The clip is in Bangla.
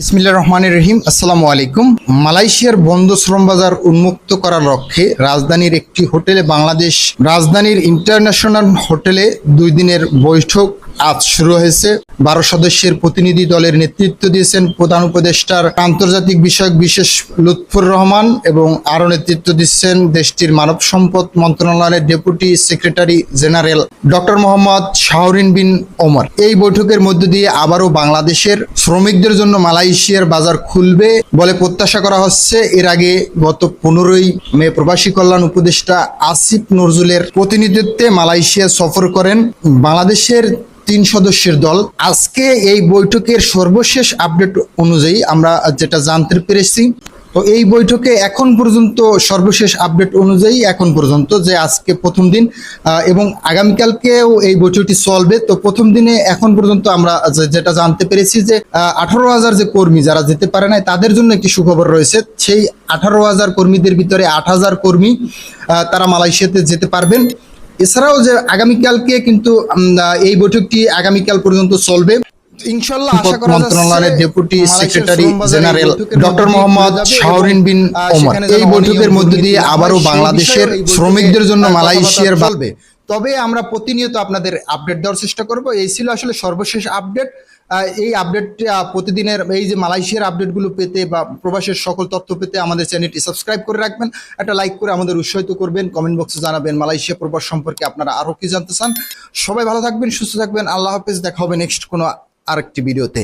বিসমিল্লা রহমান রহিম। আসসালামু আলাইকুম। মালয়েশিয়ার বন্ধ শ্রম বাজার উন্মুক্ত করার লক্ষ্যে রাজধানীর একটি হোটেলে বাংলাদেশ রাজধানীর ইন্টারন্যাশনাল হোটেলে দুই দিনের বৈঠক আজ শুরু হয়েছে। বারো সদস্যের প্রতিনিধি দলের নেতৃত্ব দিয়েছেন প্রধান উপদেষ্টার আন্তর্জাতিক বিষয়ক বিশেষ লুৎফুর রহমান এবং আরও নেতৃত্ব দিচ্ছেন দেশটির মানব সম্পদ মন্ত্রণালয়ের deputy secretary general doctor Mohammad Shahrin bin Omar. এই বৈঠকের মধ্য দিয়ে আবারও বাংলাদেশের শ্রমিকদের জন্য মালয়েশিয়ার বাজার খুলবে বলে প্রত্যাশা করা হচ্ছে। এর আগে গত পনেরোই মে প্রবাসী কল্যাণ উপদেষ্টা আসিফ নজরুলের প্রতিনিধিত্বে মালয়েশিয়া সফর করেন। বাংলাদেশের তিন সদস্যের দল। আজকে এই বৈঠকের সর্বশেষ আপডেট অনুযায়ী আমরা যেটা জানতে পেরেছি, তো এই বৈঠকে এখন পর্যন্ত সর্বশেষ আপডেট অনুযায়ী এখন পর্যন্ত যে আজকে প্রথম দিন এবং আগামীকালকেও এই বৈঠকটি চলবে। তো প্রথম দিনে এখন পর্যন্ত আমরা যেটা জানতে পেরেছি যে আঠারো হাজার যে কর্মী যারা যেতে পারে না তাদের জন্য একটি সুখবর রয়েছে। সেই আঠারো হাজার কর্মীদের ভিতরে আট হাজার কর্মী তারা মালয়েশিয়াতে যেতে পারবেন। এছাড়াও যে আগামীকালকে কিন্তু এই বৈঠকটি আগামীকাল পর্যন্ত চলবে। ইনশাল্লাহ আশা করা মন্ত্রণালয়ের deputy secretary general doctor Mohammad Shahrin bin Omar. এই বৈঠকের মধ্য দিয়ে আবারও বাংলাদেশের শ্রমিকদের জন্য মালয়েশিয়ার চলবে। তবে আমরা প্রতিনিয়ত আপনাদের আপডেট দেওয়ার চেষ্টা করব। এই ছিল আসলে সর্বশেষ আপডেট এই আপডেট প্রতিদিনের এই যে মালয়েশিয়ার আপডেটগুলো পেতে বা প্রবাসের সকল তথ্য পেতে আমাদের চ্যানেলটি সাবস্ক্রাইব করে রাখবেন। একটা লাইক করে আমাদের উৎসাহিত করবেন। কমেন্ট বক্সে জানাবেন মালয়েশিয়া প্রবাস সম্পর্কে আপনারা আরও কি জানতে চান। সবাই ভালো থাকবেন, সুস্থ থাকবেন। আল্লাহ হাফেজ। দেখা হবে নেক্সট কোনো আরেকটি ভিডিওতে